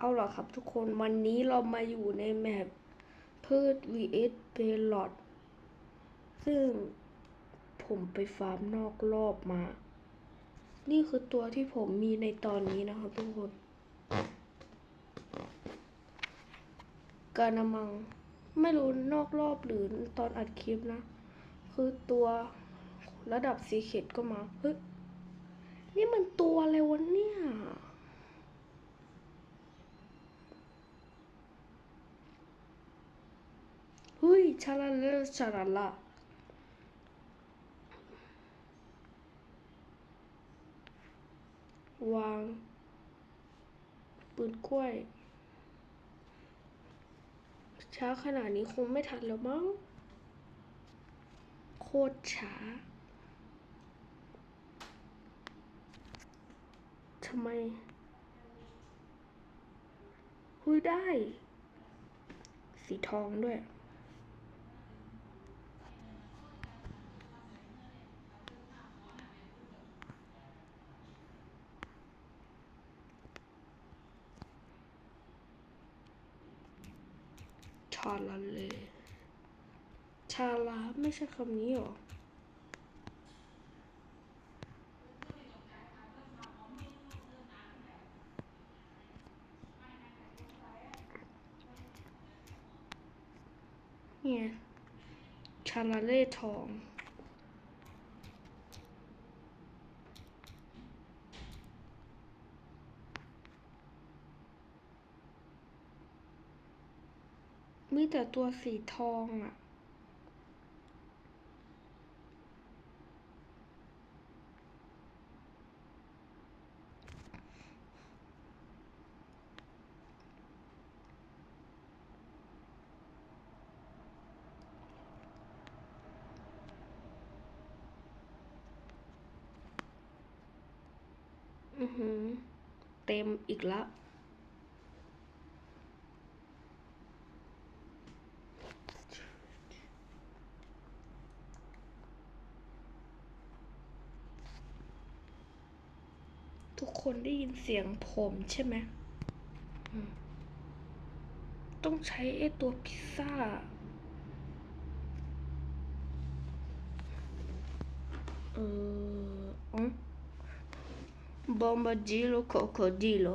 เอาล่ะครับทุกคนวันนี้เรามาอยู่ในแมปพืช vs เบลอดซึ่งผมไปฟาร์มนอกรอบมา นี่คือตัวที่ผมมีในตอนนี้นะครับทุกคนกานามัง ไม่รู้นอกรอบหรือตอนอัดคลิปนะ คือตัวระดับซีเคดก็มาเฮ้ยนี่มันตัวอะไรวะเนี่ย เฮ้ย ชาลาเลชาลาลาวาง ปืนกล้วย ช้าขนาดนี้คงไม่ทันแล้วมั้ง โคตรช้าทำไมหุยได้ สีทองด้วย ชาลาเล ชาลาไม่ใช่คำนี้หรอเนี่ยชาลาเล่ทอง มีแต่ตัวสีทองอะอือหือเต็มอีกแล้ว ทุกคนได้ยินเสียงผมใช่ไหม ต้องใช้ไอตัวพิซซ่า เออ บอมบาดิโลโคโคดิโล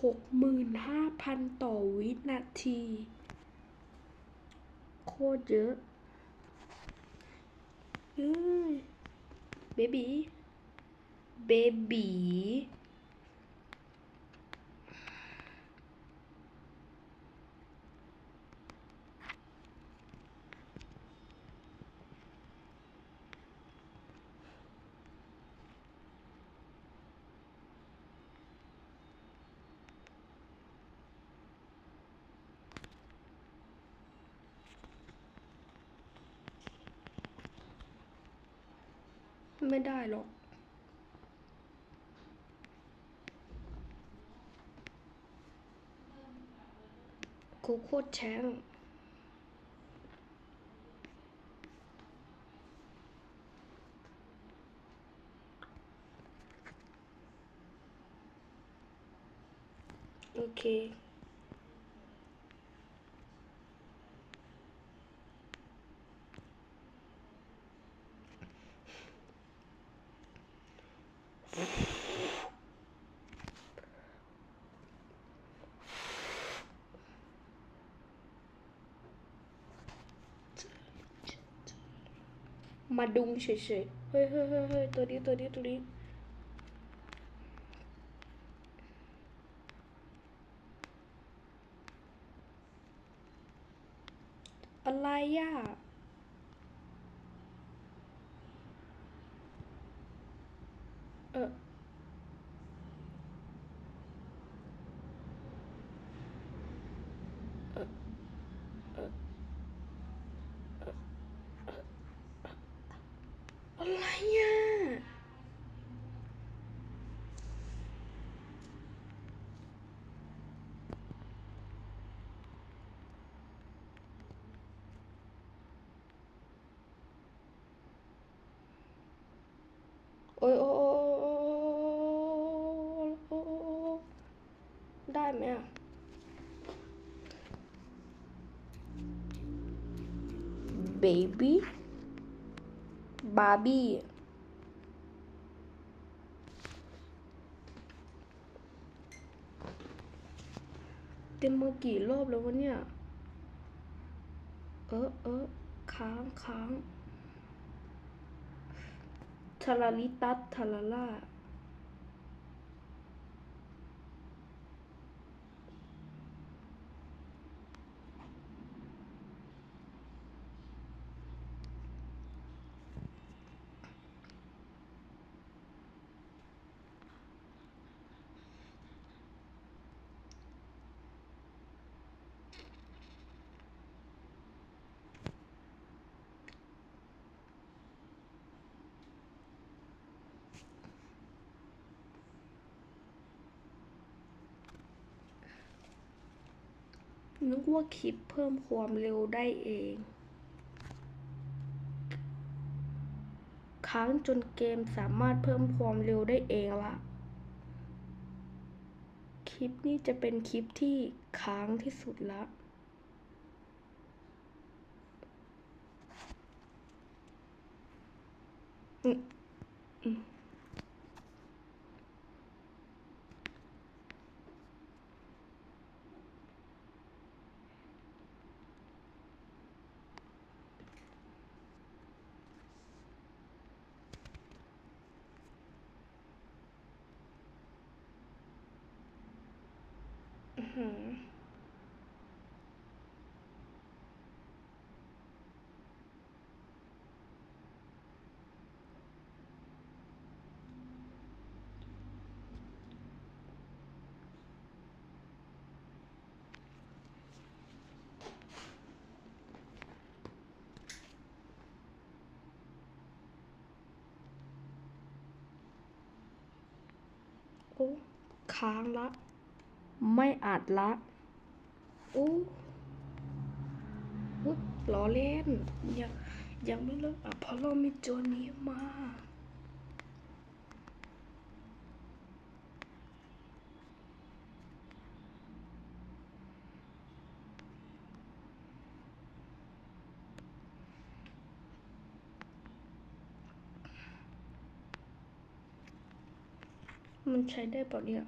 65,000 ต่อวินาที โคตรเยอะเบบีเบบี ไม่ได้หรอก กูโคตรแช้งโอเค มาดุงเฉยๆเฮ้ยเฮ้ยเฮ้ยเฮ้ยตัวนี้ตัวนี้ตัวนี้อะไรอะเอออ เออ อะไรอะ เนี่ยเบบี้บาร์บี้เต็มมากี่รอบแล้ววะเนี่ย เออเออค้างค้างทาราลิตัสทาราล่า นึกว่าคลิปเพิ่มความเร็วได้เอง ค้างจนเกมสามารถเพิ่มความเร็วได้เองละ คลิปนี้จะเป็นคลิปที่ค้างที่สุดละ อื้อหือโอ้ค้างละ ไม่อาจละโอ้อุ๊ยล้อเล่น ยัง ยังไม่เลิกอะเพราะเรามีโจรนี้มามันใช้ได้เปล่าเนี่ย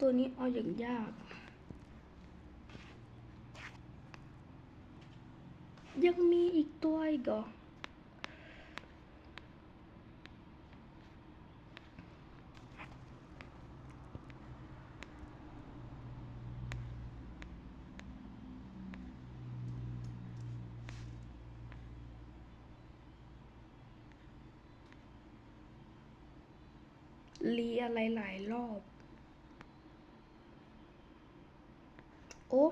ตัวนี้เอาอย่างยาก ยังมีอีกตัวอีกเหรอรีอะไรหลายรอบ โอ้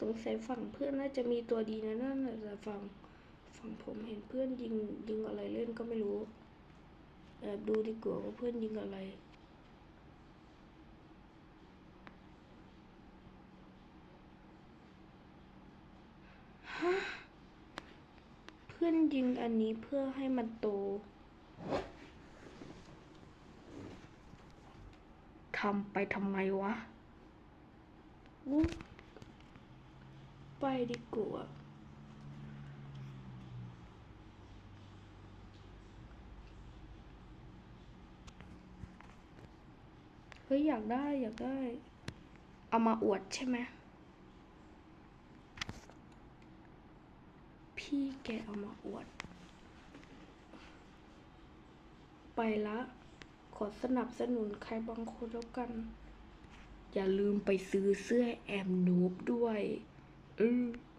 สงสัยฝั่งเพื่อนน่าจะมีตัวดีนะนั่นน่ะแต่ฝั่งฝั่งผมเห็นเพื่อนยิงยิงอะไรเล่นก็ไม่รู้แอบดูดีกว่าว่าเพื่อนยิงอะไร เพื่อนยิงอันนี้เพื่อให้มันโตทำไปทำไมวะอู้ไปดีกว่าเฮ้ยอยากได้อยากได้ เอามาอวดใช่ไหม ที่แกเอามาอวด ไปละ ขอสนับสนุนใครบางคนแล้วกัน อย่าลืมไปซื้อเสื้อแอมนูบด้วย อือ